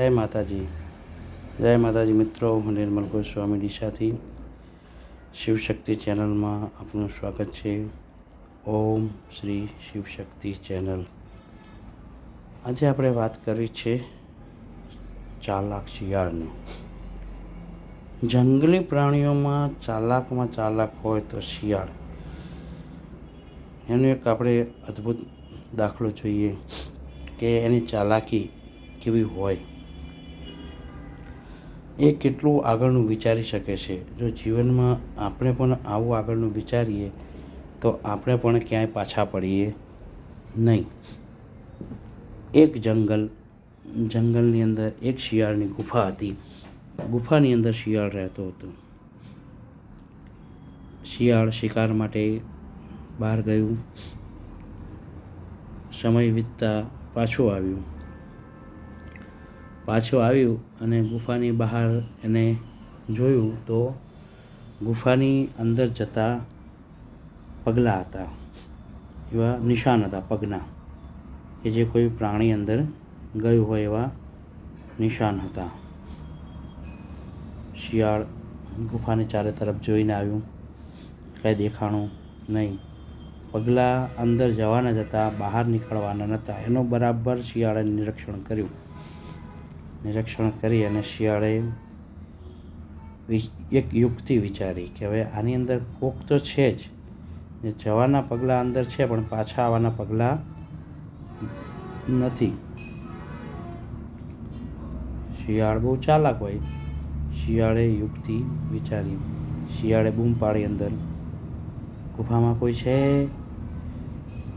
જય માતાજી. જય માતાજી મિત્રો, હું નિર્મલ ગોસ્વામી દિશાથી. શિવશક્તિ ચેનલમાં આપનું સ્વાગત છે. ઓમ શ્રી શિવશક્તિ ચેનલ. આજે આપણે વાત કરવી છે ચાલાક શિયાળની. જંગલી પ્રાણીઓમાં ચાલાકમાં ચાલાક હોય તો શિયાળ. એનો એક આપણે અદ્ભુત દાખલો જોઈએ કે એની ચાલાકી કેવી હોય. એ કેટલું આગળનું વિચારી શકે છે? જો જીવનમાં આપણે પણ આવું આગળનું વિચારીએ, તો આપણે પણ ક્યાંય પાછા પડીએ નહીં. એક જંગલ, જંગલની અંદર એક શિયાળની ગુફા હતી. ગુફાની અંદર શિયાળ રહેતો હતો. શિયાળ શિકાર માટે બહાર ગયું. સમય વીતતા પાછું આવ્યું. પાછું આવ્યું અને ગુફાની બહાર એને જોયું તો ગુફાની અંદર જતા પગલાં હતા. એવા નિશાન હતા પગના કે જે કોઈ પ્રાણી અંદર ગયું હોય એવા નિશાન હતા. શિયાળ ગુફાની ચારે તરફ જોઈને આવ્યું. કાંઈ દેખાણું નહીં. પગલાં અંદર જવાના જતા, બહાર નીકળવાના નહોતા એનો બરાબર શિયાળે નિરીક્ષણ કર્યું. નિરીક્ષણ કરી અને શિયાળે એક યુક્તિ વિચારી કે હવે આની અંદર કોક તો છે જ. ને જવાના પગલાં અંદર છે, પણ પાછા આવવાના પગલાં નથી. શિયાળ બહુ ચાલાક હોય. શિયાળે યુક્તિ વિચારી. શિયાળે બૂમ પાડી અંદર. ગુફામાં કોઈ છે?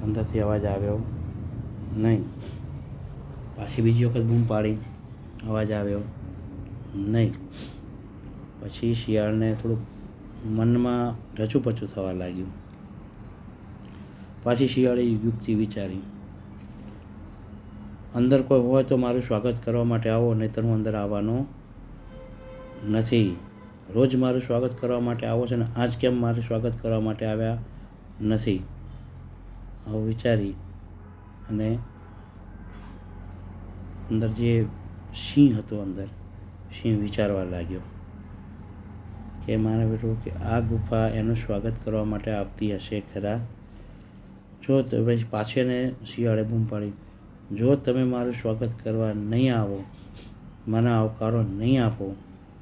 અંદરથી અવાજ આવ્યો. નહીં. પાછી બીજી વખત બૂમ પાડી. અવાજ આવ્યો. નહીં. પછી શિયાળને થોડુંક મનમાં રચુપચું થવા લાગ્યું. પાછી શિયાળે યુક્તિ વિચારી. અંદર કોઈ હોય તો મારું સ્વાગત કરવા માટે આવો, નહીતર હું અંદર આવવાનો નથી. રોજ મારું સ્વાગત કરવા માટે આવો છે ને આજ કેમ મારું સ્વાગત કરવા માટે આવ્યા નથી? આવું વિચારી અને અંદર જે સિંહ હતો અંદર. સિંહ વિચારવા લાગ્યો કે મારા બેટો કે આ ગુફા એનું સ્વાગત કરવા માટે આવતી હશે ખરા? જો પછી પાછળને શિયાળે બૂમ પાડી, જો તમે મારું સ્વાગત કરવા નહીં આવો, મને આવકારો નહીં આપો,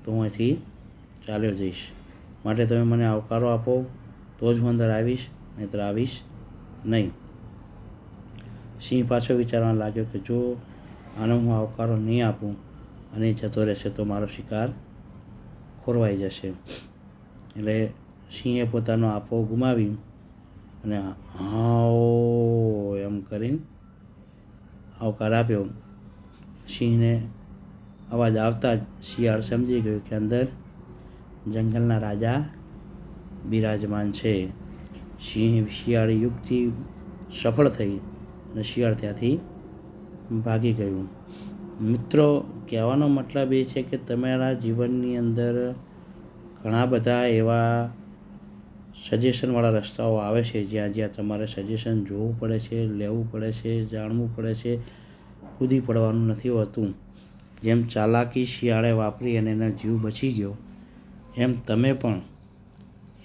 તો હું અહીંથી ચાલ્યો જઈશ. માટે તમે મને આવકારો આપો, તો જ હું અંદર આવીશ, નહીંતર આવીશ નહીં. સિંહ પાછો વિચારવા લાગ્યો કે જો આનો હું આવકારો નહીં આપું અને જતો રહેશે તો મારો શિકાર ખોરવાઈ જશે. એટલે સિંહે પોતાનો આપો ગુમાવી અને હાઓ એમ કરીને આવકાર આપ્યો. સિંહને અવાજ આવતા જ શિયાળ સમજી ગયું કે અંદર જંગલના રાજા બિરાજમાન છે. સિંહ શિયાળી યુક્તિ સફળ થઈ અને શિયાળ ત્યાંથી ભાગી ગયું. મિત્રો, કહેવાનો મતલબ એ છે કે તમારા જીવનની અંદર ઘણા બધા એવા સજેશનવાળા રસ્તાઓ આવે છે. જ્યાં જ્યાં તમારે સજેશન જોવું પડે છે, લેવું પડે છે, જાણવું પડે છે, કૂદી પડવાનું નથી હોતું. જેમ ચાલાકી શિયાળે વાપરી અને એનો જીવ બચી ગયો, એમ તમે પણ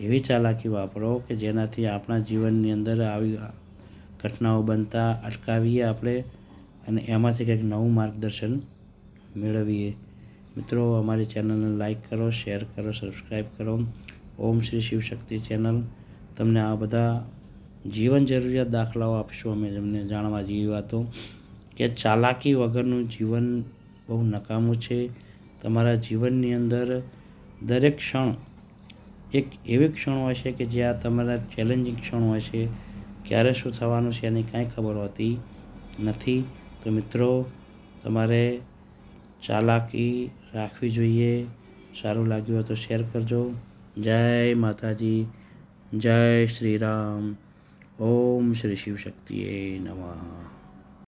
એવી ચાલાકી વાપરો કે જેનાથી આપણા જીવનની અંદર આવી ઘટનાઓ બનતા, અટકાવીએ આપણે અને એમાંથી કંઈક નવું માર્ગદર્શન મેળવીએ. મિત્રો, અમારી ચેનલને લાઈક કરો, શેર કરો, સબસ્ક્રાઈબ કરો. ઓમ શ્રી શિવશક્તિ ચેનલ. તમને આ બધા જીવન જરૂરિયાત દાખલાઓ આપશું અમે તમને જાણવા જેવી વાતો. કે ચાલાકી વગરનું જીવન બહુ નકામું છે. તમારા જીવનની અંદર દરેક ક્ષણ એક એવી ક્ષણ હોય છે કે જ્યાં તમારા ચેલેન્જિંગ ક્ષણ હોય છે. ક્યારે શું થવાનું છે એની કાંઈ ખબર હોતી નથી. તો મિત્રો, તમારે ચાલાકી રાખવી જોઈએ. સારું લાગ્યું હોય તો શેર કરજો. જય માતાજી. જય શ્રી રામ. ઓમ શ્રી શિવ શક્તિએ નમઃ.